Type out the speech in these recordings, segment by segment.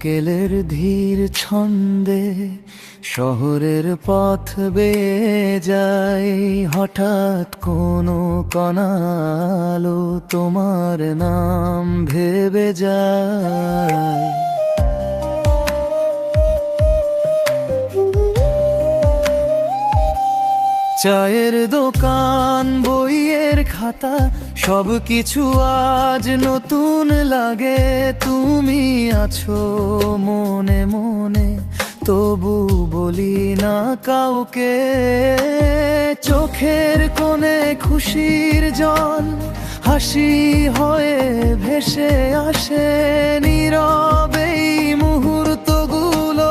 বিকেলের ধীর ছন্দে শহরের পথ বেয়ে যায়। হঠাৎ কোনো কণালো তোমার নাম ভেবে যায়। চায়ের দোকান, বইয়ের খাতা সব কিছু আজ নতুন লাগে, তুমি আছো মনে মনে। তবু বলি না কাউকে, চোখের কোণে খুশির জল, হাসি হয়ে ভেসে আসে নীরবেই মুহূর্তগুলো,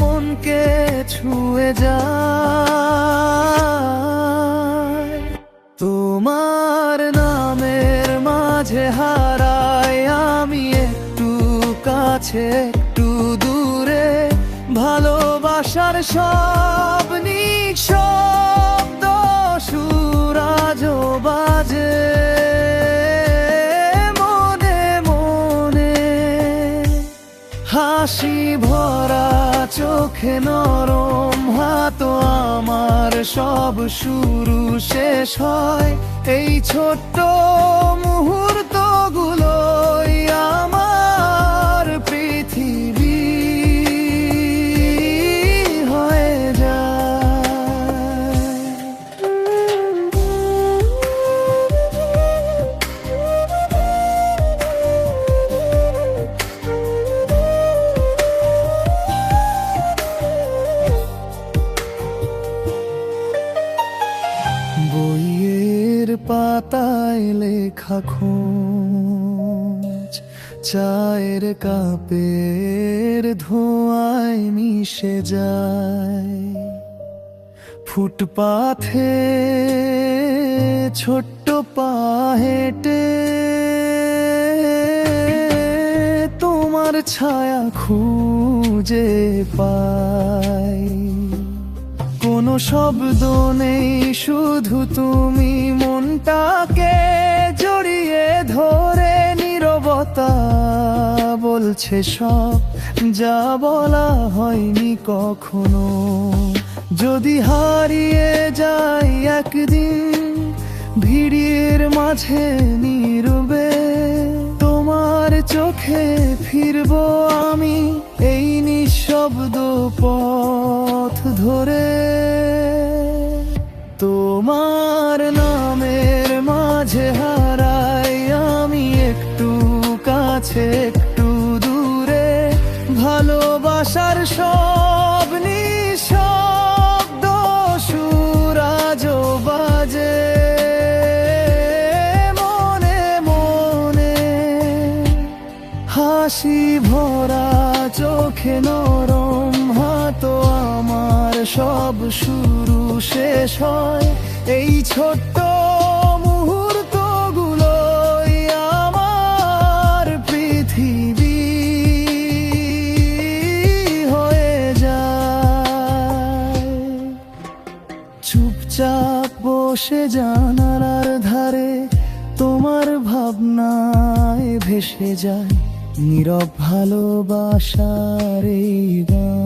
মনকে ছুঁয়ে যায়। মাঝে হারাই, আমি একটু কাছে, একটু দূরে। ভালোবাসার সব নিঃশব্দ সুরাজ বাজে। মনে মনে হাসি ভরা চোখে নরম হাত আমার সব শুরু শেষ হয়। এই ছোট্ট পাতায় লেখা খোঁজ, চায়ের কাপের ধোঁয়ায় মিশে যায়। ফুটপাথে ছোট্ট পা হেঁটে তোমার ছায়া খুঁজে কোনো শব্দ নেই, শুধু তুমি মনটাকে জড়িয়ে ধরে নিরবতা বলছে সব। যা বলা হয়নি কখনো। যদি হারিয়ে যাই একদিন, ভিড়ের মাঝে নীরবে। তোমার চোখে ফিরবো আমি এই নিঃশব্দ পথ ধরে। তোমার নামের মাঝে হারাই আমি একটু কাছে, একটু দূরে। ভালোবাসার সব নিঃশব্দ সুরাজ বাজে। মনে মনে হাসি ভরা চোখে নরম হাত আমার সব শুরু। শেষ হয় এই ছোট্ট মুহূর্ত গুলোই আমার পৃথিবী হয়ে যায়। চুপচাপ বসে জানালার ধারে তোমার ভাবনায় ভেসে যায় নীরব ভালোবাসার এই গান।